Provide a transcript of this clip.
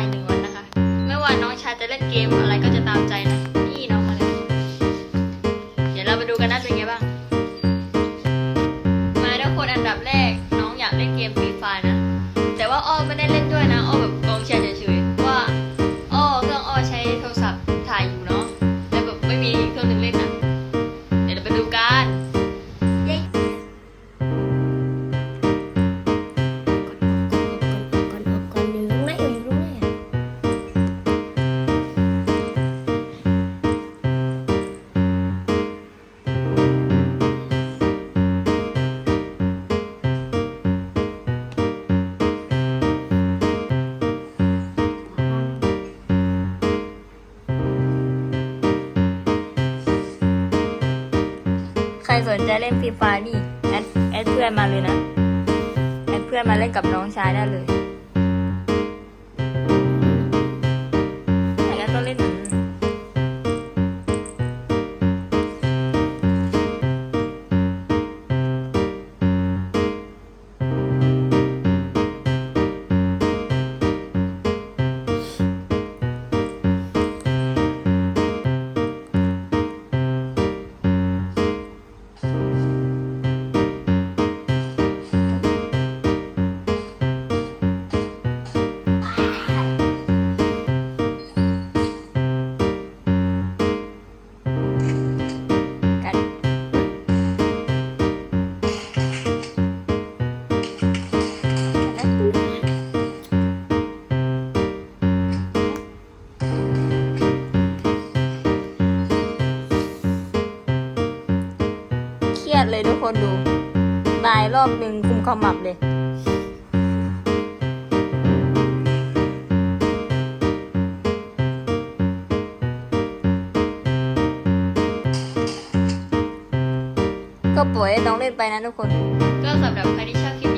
ายหนึ่งวันนะคะ ไม่ว่าน้องชายจะเล่นเกมอะไรก็จะตามใจนะ นี่น้องมาเลยเดี๋ยวเราไปดูกันนะเป็นไงบ้าง มาทุกคนอันดับแรก รสนใจเล่นฟรีไฟนี่แอดแอดเพื่อนมาเลยนะ แอดเพื่อนมาเล่นกับน้องชายได้เลย ดเลยทุกคนดูตายรอบหนึ่งคุมขมับเลย ก็ปล่อยให้น้องเล่นไปนะทุกคน ก็สำหรับใครที่ชอบคิด